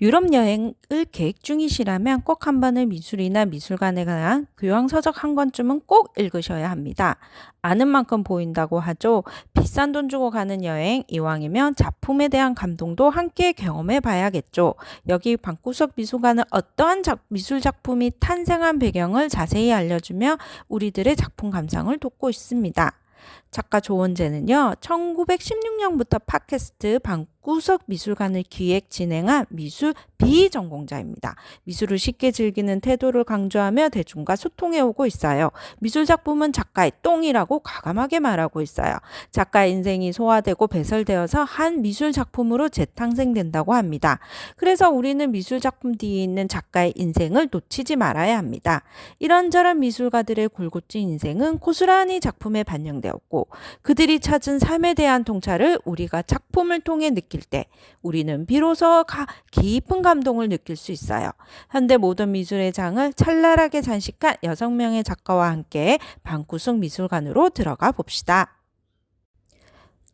유럽 여행을 계획 중이시라면 꼭 한 번은 미술이나 미술관에 관한 교양 서적 한 권쯤은 꼭 읽으셔야 합니다. 아는 만큼 보인다고 하죠. 비싼 돈 주고 가는 여행 이왕이면 작품에 대한 감동도 함께 경험해 봐야겠죠. 여기 방구석 미술관은 어떠한 작, 미술 작품이 탄생한 배경을 자세히 알려주며 우리들의 작품 감상을 돕고 있습니다. 작가 조원재는요, 1916년부터 팟캐스트 방구석 미술관을 기획 진행한 미술 비전공자입니다. 미술을 쉽게 즐기는 태도를 강조하며 대중과 소통해 오고 있어요. 미술 작품은 작가의 똥이라고 과감하게 말하고 있어요. 작가의 인생이 소화되고 배설되어서 한 미술 작품으로 재탄생된다고 합니다. 그래서 우리는 미술 작품 뒤에 있는 작가의 인생을 놓치지 말아야 합니다. 이런저런 미술가들의 굴곡진 인생은 고스란히 작품에 반영 되었고 그들이 찾은 삶에 대한 통찰을 우리가 작품을 통해 느낄 때 우리는 비로소 깊은 감동을 느낄 수 있어요. 현대 모던 미술의 장을 찬란하게 장식한 여섯 명의 작가와 함께 방구석 미술관으로 들어가 봅시다.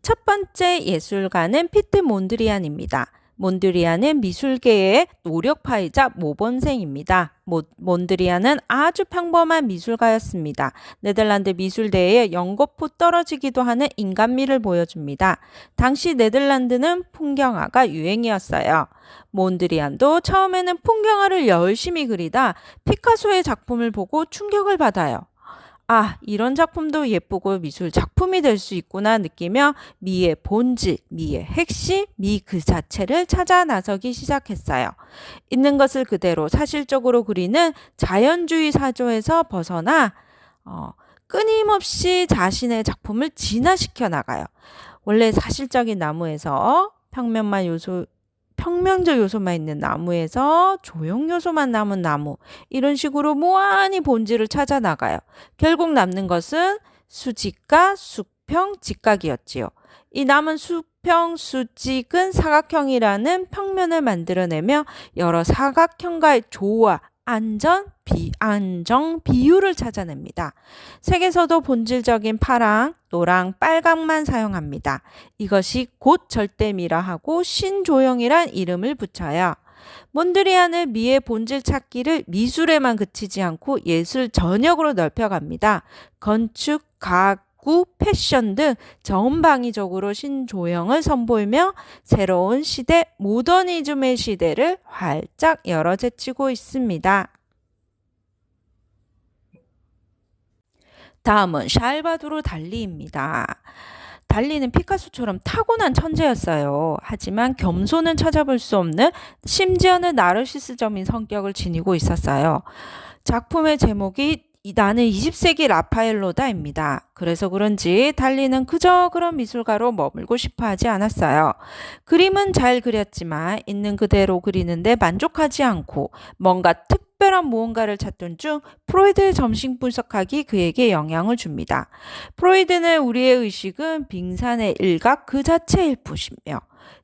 첫 번째 예술가는 피트 몬드리안입니다. 몬드리안은 미술계의 노력파이자 모범생입니다. 몬드리안은 아주 평범한 미술가였습니다. 네덜란드 미술대회에 연거푸 떨어지기도 하는 인간미를 보여줍니다. 당시 네덜란드는 풍경화가 유행이었어요. 몬드리안도 처음에는 풍경화를 열심히 그리다 피카소의 작품을 보고 충격을 받아요. 아, 이런 작품도 예쁘고 미술 작품이 될 수 있구나 느끼며 미의 본질, 미의 핵심, 미 그 자체를 찾아 나서기 시작했어요. 있는 것을 그대로 사실적으로 그리는 자연주의 사조에서 벗어나 어, 끊임없이 자신의 작품을 진화시켜 나가요. 원래 사실적인 나무에서 평면만 요소 평면적 요소만 있는 나무에서 조형 요소만 남은 나무 이런 식으로 무한히 본질을 찾아 나가요. 결국 남는 것은 수직과 수평, 직각이었지요. 이 남은 수평, 수직은 사각형이라는 평면을 만들어내며 여러 사각형과의 조화, 안전, 비안정, 비율을 찾아냅니다. 색에서도 본질적인 파랑, 노랑, 빨강만 사용합니다. 이것이 곧 절대미라 하고 신조형이란 이름을 붙여요. 몬드리안은 미의 본질 찾기를 미술에만 그치지 않고 예술 전역으로 넓혀갑니다. 건축, 과학, 구 패션 등 전방위적으로 신조형을 선보이며 새로운 시대, 모더니즘의 시대를 활짝 열어제치고 있습니다. 다음은 샬바두르 달리입니다. 달리는 피카소처럼 타고난 천재였어요. 하지만 겸손은 찾아볼 수 없는 심지어는 나르시스점인 성격을 지니고 있었어요. 작품의 제목이 나는 20세기 라파엘로다입니다. 그래서 그런지 달리는 그저 그런 미술가로 머물고 싶어 하지 않았어요. 그림은 잘 그렸지만 있는 그대로 그리는데 만족하지 않고 뭔가 특 별한 무언가를 찾던 중 프로이드의 점심 분석학이 그에게 영향을 줍니다. 프로이드는 우리의 의식은 빙산의 일각 그 자체일 뿐이며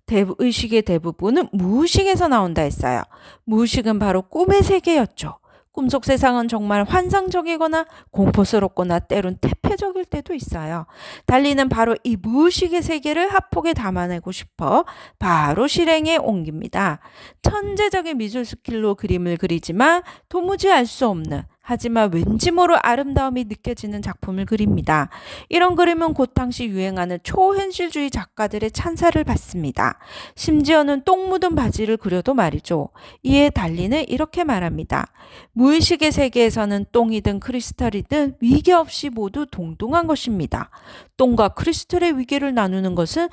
대부, 의식의 대부분은 무의식에서 나온다 했어요. 무의식은 바로 꿈의 세계였죠. 꿈속 세상은 정말 환상적이거나 공포스럽거나 때론 태폐적일 때도 있어요. 달리는 바로 이 무의식의 세계를 합폭에 담아내고 싶어 바로 실행에 옮깁니다. 천재적인 미술 스킬로 그림을 그리지만 도무지 알 수 없는 하지만 왠지 모를 아름다움이 느껴지는 작품을 그립니다. 이런 그림은 곧 당시 유행하는 초현실주의 작가들의 찬사를 받습니다. 심지어는 똥 묻은 바지를 그려도 말이죠. 이에 달리는 이렇게 말합니다. 무의식의 세계에서는 똥이든 크리스탈이든 위계 없이 모두 동등한 것입니다. 똥과 크리스탈의 위계를 나누는 것은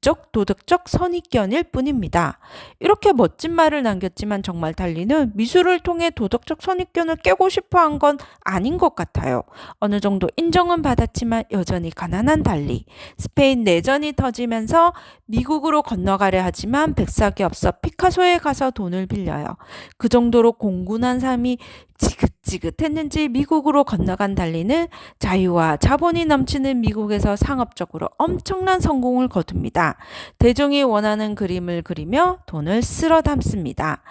미적 도덕적 선입견일 뿐입니다. 이렇게 멋진 말을 남겼지만 정말 달리는 미술을 통해 도덕적 선입견을 깨고 싶어 한 건 아닌 것 같아요. 어느 정도 인정은 받았지만 여전히 가난한 달리 스페인 내전이 터지면서 미국으로 건너가려 하지만 백삭이 없어 피카소에 가서 돈을 빌려요. 그 정도로 공군한 삶이 지긋지긋했는지 미국으로 건너간 달리는 자유와 자본이 넘치는 미국에서 상업적으로 엄청난 성공을 거둡니다. 대중이 원하는 그림을 그리며 돈을 쓸어 담습니다.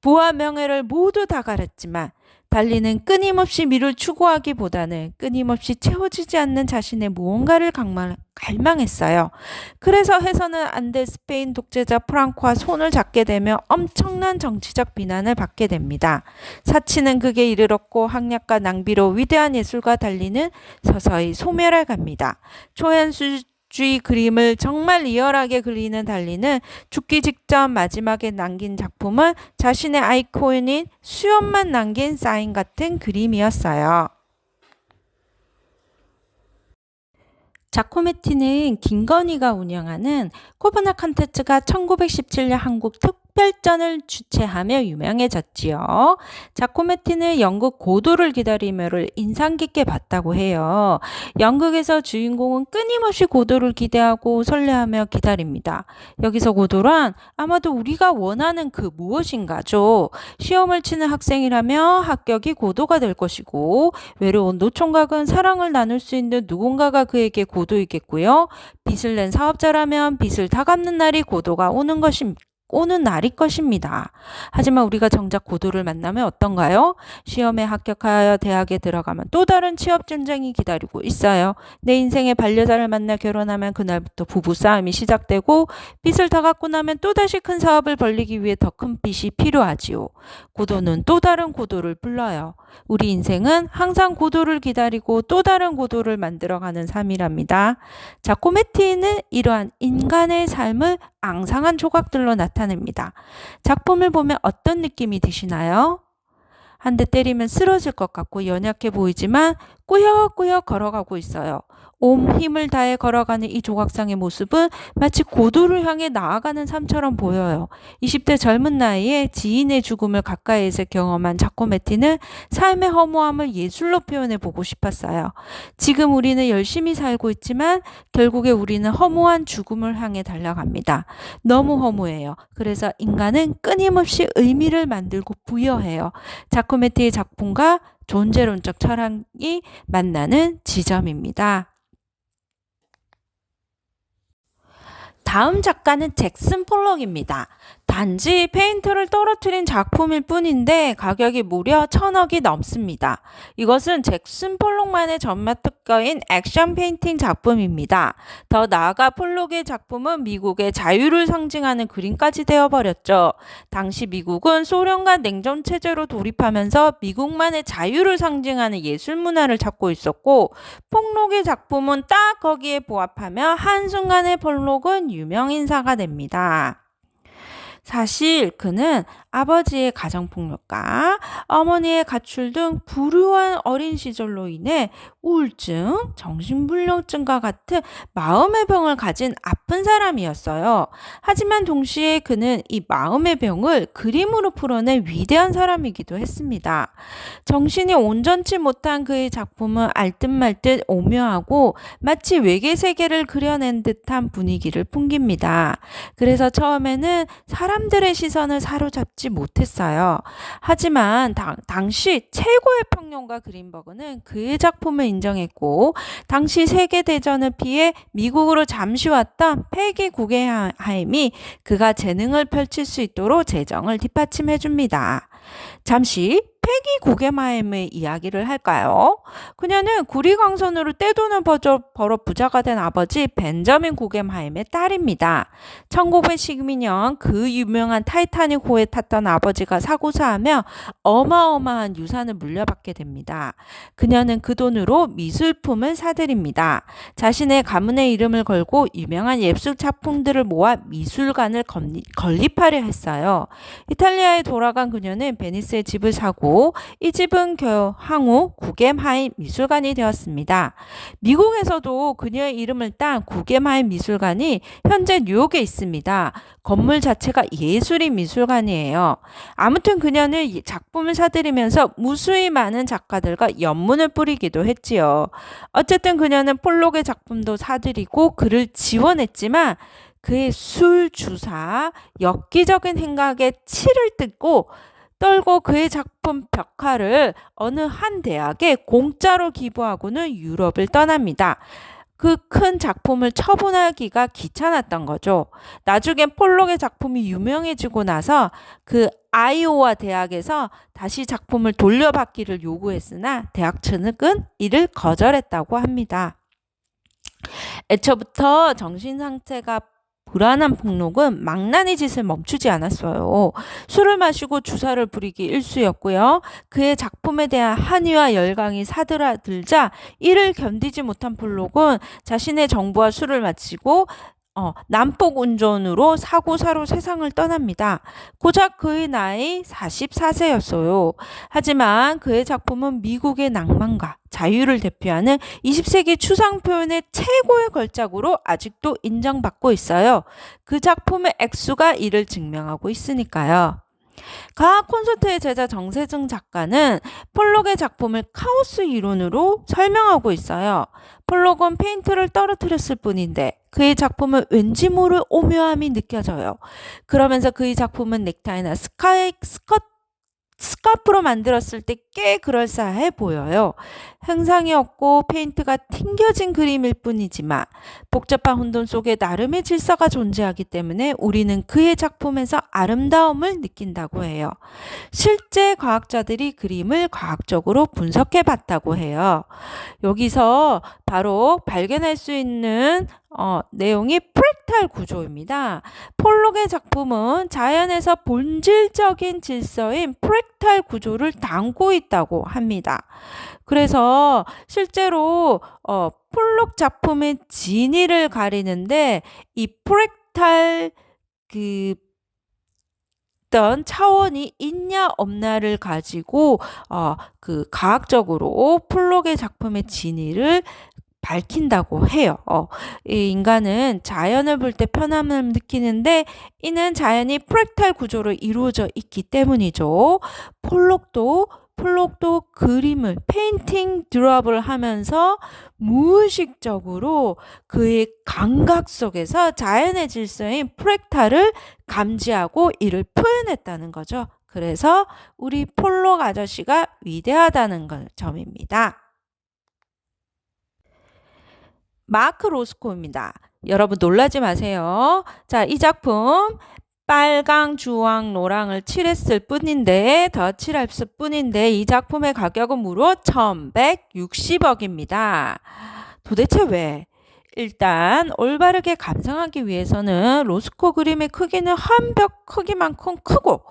부와 명예를 모두 다 가렸지만 달리는 끊임없이 미를 추구하기보다는 끊임없이 채워지지 않는 자신의 무언가를 강망, 갈망했어요. 그래서 해서는 안 될 스페인 독재자 프랑코와 손을 잡게 되며 엄청난 정치적 비난을 받게 됩니다. 사치는 극에 이르렀고 학력과 낭비로 위대한 예술과 달리는 서서히 소멸해 갑니다. 초현수 주의 그림을 정말 리얼하게 그리는 달리는 죽기 직전 마지막에 남긴 작품은 자신의 아이콘인 수염만 남긴 사인 같은 그림이었어요. 자코메티는 김건희가 운영하는 코브나 컨텐츠가 1917년 한국 특 별전을 주최하며 유명해졌지요. 자코메티는 연극 고도를 기다리며를 인상 깊게 봤다고 해요. 연극에서 주인공은 끊임없이 고도를 기대하고 설레하며 기다립니다. 여기서 고도란 아마도 우리가 원하는 그 무엇인가죠. 시험을 치는 학생이라며 합격이 고도가 될 것이고 외로운 노총각은 사랑을 나눌 수 있는 누군가가 그에게 고 고도이겠고요. 빚을 낸 사업자라면 빚을 다 갚는 날이 고도가 오는 것입니다. 오는 날일 것입니다. 하지만 우리가 정작 고도를 만나면 어떤가요? 시험에 합격하여 대학에 들어가면 또 다른 취업 전쟁이 기다리고 있어요. 내 인생의 반려자를 만나 결혼하면 그날부터 부부 싸움이 시작되고 빚을 다 갚고 나면 또다시 큰 사업을 벌리기 위해 더 큰 빚이 필요하지요. 고도는 또 다른 고도를 불러요. 우리 인생은 항상 고도를 기다리고 또 다른 고도를 만들어가는 삶이랍니다. 자, 코메티는 이러한 인간의 삶을 앙상한 조각들로 나타냅니다. 작품을 보면 어떤 느낌이 드시나요? 한 대 때리면 쓰러질 것 같고 연약해 보이지만 꾸역꾸역 걸어가고 있어요. 온 힘을 다해 걸어가는 이 조각상의 모습은 마치 고도를 향해 나아가는 삶처럼 보여요. 20대 젊은 나이에 지인의 죽음을 가까이에서 경험한 자코메티는 삶의 허무함을 예술로 표현해 보고 싶었어요. 지금 우리는 열심히 살고 있지만 결국에 우리는 허무한 죽음을 향해 달려갑니다. 너무 허무해요. 그래서 인간은 끊임없이 의미를 만들고 부여해요. 자코메티의 작품과 존재론적 철학이 만나는 지점입니다. 다음 작가는 잭슨 폴록입니다. 단지 페인트를 떨어뜨린 작품일 뿐인데 가격이 무려 천억이 넘습니다. 이것은 잭슨 폴록만의 전마 특허인 액션 페인팅 작품입니다. 더 나아가 폴록의 작품은 미국의 자유를 상징하는 그림까지 되어버렸죠. 당시 미국은 소련과 냉전 체제로 돌입하면서 미국만의 자유를 상징하는 예술 문화를 찾고 있었고 폴록의 작품은 딱 거기에 부합하며 한순간에 폴록은 유명 인사가 됩니다. 사실 그는 아버지의 가정폭력과 어머니의 가출 등 불우한 어린 시절로 인해 우울증, 정신불량증과 같은 마음의 병을 가진 아픈 사람이었어요. 하지만 동시에 그는 이 마음의 병을 그림으로 풀어낸 위대한 사람이기도 했습니다. 정신이 온전치 못한 그의 작품은 알듯 말듯 오묘하고 마치 외계 세계를 그려낸 듯한 분위기를 풍깁니다. 그래서 처음에는 사람 들의 시선을 사로잡지 못했어요. 하지만 당, 당시 최고의 평론가 그린버그는 그의 작품을 인정했고 당시 세계대전을 피해 미국으로 잠시 왔던 패기 구게하임이 그가 재능을 펼칠 수 있도록 재정을 뒷받침해 줍니다. 잠시 패기 고개마임의 이야기를 할까요? 그녀는 구리광선으로 떼돈을 벌어 부자가 된 아버지 벤저민 고겜하임의 딸입니다. 1912년 그 유명한 타이타닉 호에 탔던 아버지가 사고사하며 어마어마한 유산을 물려받게 됩니다. 그녀는 그 돈으로 미술품을 사들입니다. 자신의 가문의 이름을 걸고 유명한 예술 작품들을 모아 미술관을 건립하려 했어요. 이탈리아에 돌아간 그녀는 베니스에 집을 사고 이 집은 향후 구겜하임 미술관이 되었습니다. 미국에서도 그녀의 이름을 딴 구겜하임 미술관이 현재 뉴욕에 있습니다. 건물 자체가 예술인 미술관이에요. 아무튼 그녀는 작품을 사들이면서 무수히 많은 작가들과 연문을 뿌리기도 했지요. 어쨌든 그녀는 폴록의 작품도 사들이고 그를 지원했지만 그의 술 주사, 엽기적인 행각에 치를 뜯고 떨고 그의 작품 벽화를 어느 한 대학에 공짜로 기부하고는 유럽을 떠납니다. 그 큰 작품을 처분하기가 귀찮았던 거죠. 나중엔 폴록의 작품이 유명해지고 나서 그 아이오와 대학에서 다시 작품을 돌려받기를 요구했으나 대학 측은 이를 거절했다고 합니다. 애초부터 정신 상태가 불안한 폭록은 망나니 짓을 멈추지 않았어요. 술을 마시고 주사를 부리기 일쑤였고요. 그의 작품에 대한 한의와 열광이 사들어들자 이를 견디지 못한 폭록은 자신의 정부와 술을 마치고 어, 남폭 운전으로 사고사로 세상을 떠납니다. 고작 그의 나이 44세였어요. 하지만 그의 작품은 미국의 낭만과 자유를 대표하는 20세기 추상 표현의 최고의 걸작으로 아직도 인정받고 있어요. 그 작품의 액수가 이를 증명하고 있으니까요. 과학 콘서트의 제자 정세증 작가는 폴록의 작품을 카오스 이론으로 설명하고 있어요. 폴록은 페인트를 떨어뜨렸을 뿐인데 그의 작품은 왠지 모를 오묘함이 느껴져요. 그러면서 그의 작품은 넥타이나 스카이, 스커트 스카프로 만들었을 때 꽤 그럴싸해 보여요. 형상이 없고 페인트가 튕겨진 그림일 뿐이지만 복잡한 혼돈 속에 나름의 질서가 존재하기 때문에 우리는 그의 작품에서 아름다움을 느낀다고 해요. 실제 과학자들이 그림을 과학적으로 분석해 봤다고 해요. 여기서 바로 발견할 수 있는 어, 내용이 프랙탈 구조입니다. 폴록의 작품은 자연에서 본질적인 질서인 프랙탈 구조를 담고 있다고 합니다. 그래서 실제로 어, 폴록 작품의 진위를 가리는데 이 프랙탈 그 어떤 차원이 있냐 없냐를 가지고 어, 그 과학적으로 폴록의 작품의 진위를 밝힌다고 해요. 어, 이 인간은 자연을 볼 때 편함을 느끼는데 이는 자연이 프랙탈 구조로 이루어져 있기 때문이죠. 폴록도 폴록도 그림을 페인팅 드롭을 하면서 무의식적으로 그의 감각 속에서 자연의 질서인 프랙탈을 감지하고 이를 표현했다는 거죠. 그래서 우리 폴록 아저씨가 위대하다는 점입니다. 마크 로스코입니다. 여러분 놀라지 마세요. 자, 이 작품 빨강, 주황, 노랑을 칠했을 뿐인데 더 칠할 뿐인데 이 작품의 가격은 무려 1160억입니다. 도대체 왜? 일단 올바르게 감상하기 위해서는 로스코 그림의 크기는 한 벽 크기만큼 크고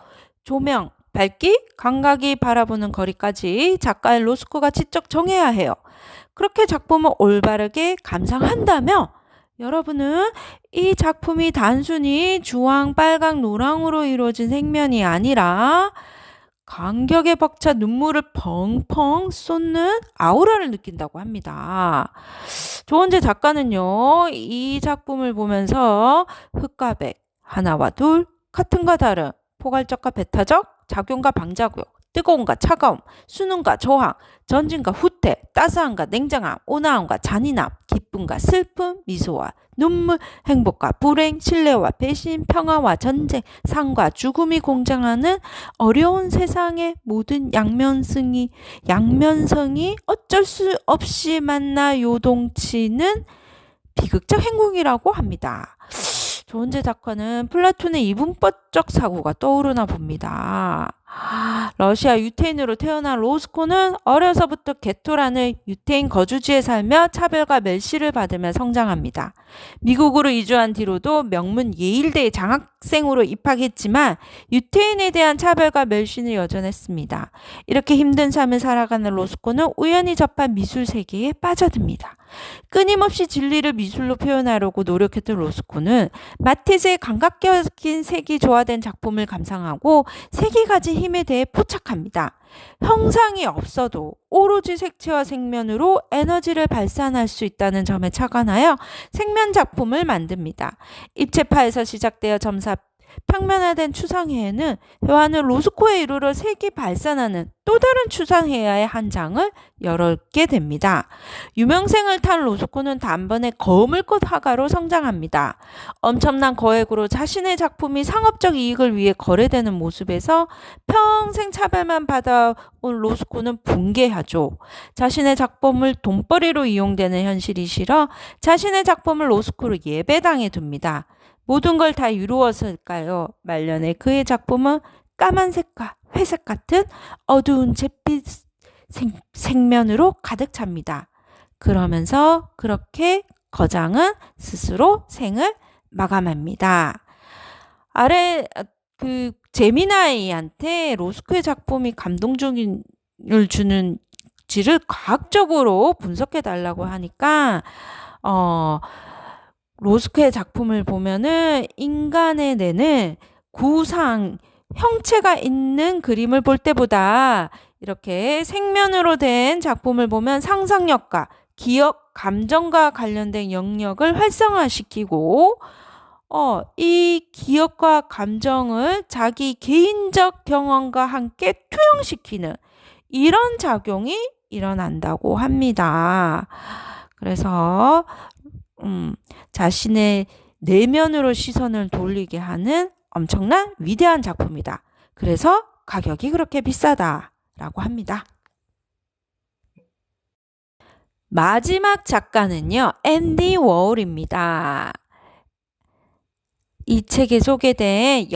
조명, 밝기, 감각이 바라보는 거리까지 작가의 로스코가 직접 정해야 해요. 그렇게 작품을 올바르게 감상한다면 여러분은 이 작품이 단순히 주황, 빨강, 노랑으로 이루어진 생면이 아니라 간격에 벅차 눈물을 펑펑 쏟는 아우라를 느낀다고 합니다. 조원재 작가는요, 이 작품을 보면서 흑과 백, 하나와 둘, 같은과 다른, 포괄적과 배타적, 작용과 방작용, 뜨거움과 차가움, 수능과 저항, 전진과 후퇴, 따스함과 냉정함, 온화함과 잔인함, 기쁨과 슬픔, 미소와 눈물, 행복과 불행, 신뢰와 배신, 평화와 전쟁, 상과 죽음이 공장하는 어려운 세상의 모든 양면성이, 양면성이 어쩔 수 없이 만나 요동치는 비극적 행궁이라고 합니다. 조은재 작가는 플라톤의 이분법적 사고가 떠오르나 봅니다. 러시아 유태인으로 태어난 로스코는 어려서부터 게토라는 유태인 거주지에 살며 차별과 멸시를 받으며 성장합니다. 미국으로 이주한 뒤로도 명문 예일대 장학생으로 입학했지만 유태인에 대한 차별과 멸시는 여전했습니다. 이렇게 힘든 삶을 살아가는 로스코는 우연히 접한 미술 세계에 빠져듭니다. 끊임없이 진리를 미술로 표현하려고 노력했던 로스코는 마티스의 감각적인 색이 조화된 작품을 감상하고 색이 가진 힘에 대해 포착합니다. 형상이 없어도 오로지 색채와 색면으로 에너지를 발산할 수 있다는 점에 착안하여 색면 작품을 만듭니다. 입체파에서 시작되어 점사 평면화된 추상회에는 회화는 로스코에 이르러 색이 발산하는 또 다른 추상회화의 한 장을 열게 됩니다. 유명생을 탄 로스코는 단번에 거물꽃 화가로 성장합니다. 엄청난 거액으로 자신의 작품이 상업적 이익을 위해 거래되는 모습에서 평생 차별만 받아온 로스코는 붕괴하죠. 자신의 작품을 돈벌이로 이용되는 현실이 싫어 자신의 작품을 로스코로 예배당에 둡니다. 모든 걸 다 이루었을까요? 말년에 그의 작품은 까만색과 회색 같은 어두운 잿빛 생, 생면으로 가득 찹니다. 그러면서 그렇게 거장은 스스로 생을 마감합니다. 아래 그 제미나이한테 로스코의 작품이 감동적인을 주는지를 과학적으로 분석해 달라고 하니까 어 로스코의 작품을 보면은 인간의 뇌는 구상 형체가 있는 그림을 볼 때보다 이렇게 생면으로 된 작품을 보면 상상력과 기억, 감정과 관련된 영역을 활성화시키고 어, 이 기억과 감정을 자기 개인적 경험과 함께 투영시키는 이런 작용이 일어난다고 합니다. 그래서 음, 자신의 내면으로 시선을 돌리게 하는 엄청난 위대한 작품이다. 그래서 가격이 그렇게 비싸다라고 합니다. 마지막 작가는요, 앤디 워홀입니다. 이 책에 소개된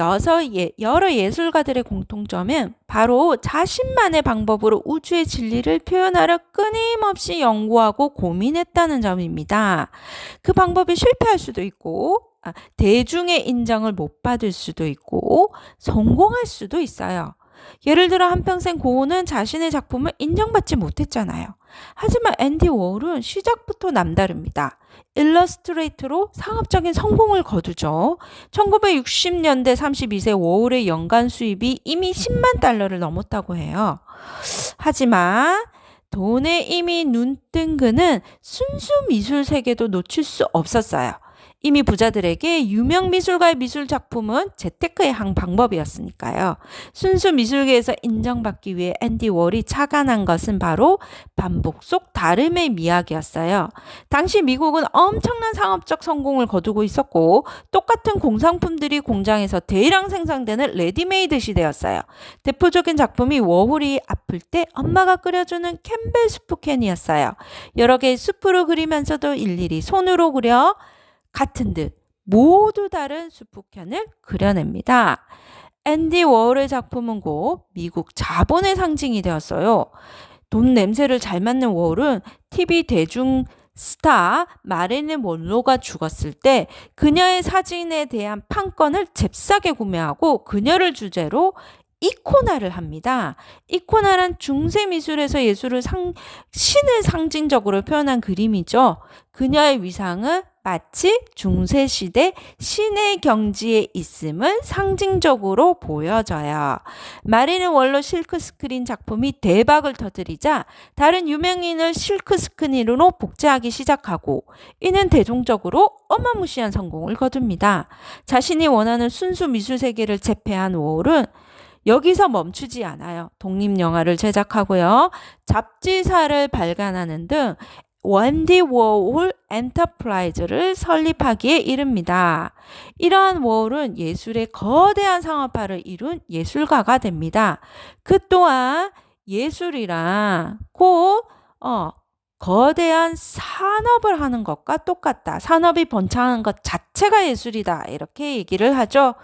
예, 여러 예술가들의 공통점은 바로 자신만의 방법으로 우주의 진리를 표현하려 끊임없이 연구하고 고민했다는 점입니다. 그 방법이 실패할 수도 있고, 아, 대중의 인정을 못 받을 수도 있고, 성공할 수도 있어요. 예를 들어 한평생 고은은 자신의 작품을 인정받지 못했잖아요. 하지만 앤디 워홀은 시작부터 남다릅니다. 일러스트레이터로 상업적인 성공을 거두죠. 1960년대 32세 워홀의 연간 수입이 이미 10만 달러를 넘었다고 해요. 하지만 돈에 이미 눈뜬 그는 순수 미술 세계도 놓칠 수 없었어요. 이미 부자들에게 유명 미술가의 미술 작품은 재테크의 한 방법이었으니까요. 순수 미술계에서 인정받기 위해 앤디 월이 착안한 것은 바로 반복 속 다름의 미학이었어요. 당시 미국은 엄청난 상업적 성공을 거두고 있었고 똑같은 공산품들이 공장에서 대량 생산되는 레디메이드 시대였어요. 대표적인 작품이 워홀이 아플 때 엄마가 끓여주는 캠벨 수프캔이었어요. 여러 개의 수프를 그리면서도 일일이 손으로 그려 같은 듯 모두 다른 수프캔을 그려냅니다. 앤디 워홀의 작품은 곧 미국 자본의 상징이 되었어요. 돈 냄새를 잘 맡는 워홀은 TV 대중 스타 마릴린 monroe가 죽었을 때 그녀의 사진에 대한 판권을 잽싸게 구매하고 그녀를 주제로 이코나를 합니다. 이코나란 중세 미술에서 예술을 상, 신을 상징적으로 표현한 그림이죠. 그녀의 위상은 마치 중세시대 신의 경지에 있음을 상징적으로 보여져요. 마리는 원로 실크스크린 작품이 대박을 터뜨리자 다른 유명인을 실크스크린으로 복제하기 시작하고 이는 대중적으로 어마무시한 성공을 거둡니다. 자신이 원하는 순수 미술 세계를 재패한 워홀은 여기서 멈추지 않아요. 독립영화를 제작하고요. 잡지사를 발간하는 등 원디 워홀 엔터프라이즈를 설립하기에 이릅니다. 이러한 워홀은 예술의 거대한 상업화를 이룬 예술가가 됩니다. 그 또한 예술이란 곧 어, 거대한 산업을 하는 것과 똑같다. 산업이 번창하는 것 자체가 예술이다. 이렇게 얘기를 하죠.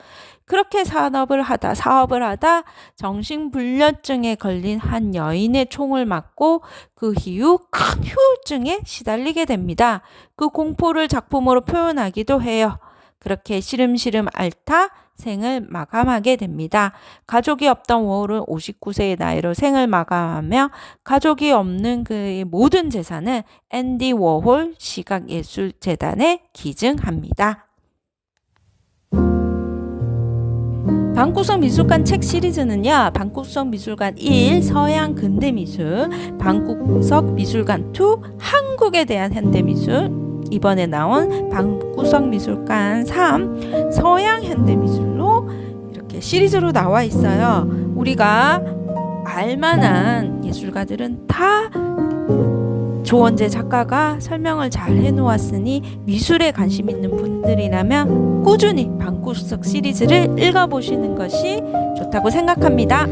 그렇게 산업을 하다, 사업을 하다 정신불면증에 걸린 한 여인의 총을 맞고 그 이후 큰 후유증에 시달리게 됩니다. 그 공포를 작품으로 표현하기도 해요. 그렇게 시름시름 앓다 생을 마감하게 됩니다. 가족이 없던 워홀은 59세의 나이로 생을 마감하며 가족이 없는 그의 모든 재산은 앤디 워홀 시각예술재단에 기증합니다. 방구석 미술관 책 시리즈는요. 방구석 미술관 1 서양 근대 미술, 방구석 미술관 2 한국에 대한 현대 미술, 이번에 나온 방구석 미술관 3 서양 현대 미술로 시리즈로 나와 있어요. 우리가 알만한 예술가들은 다 조원재 작가가 설명을 잘 해놓았으니 미술에 관심 있는 분들이라면 꾸준히 방구석 시리즈를 읽어보시는 것이 좋다고 생각합니다.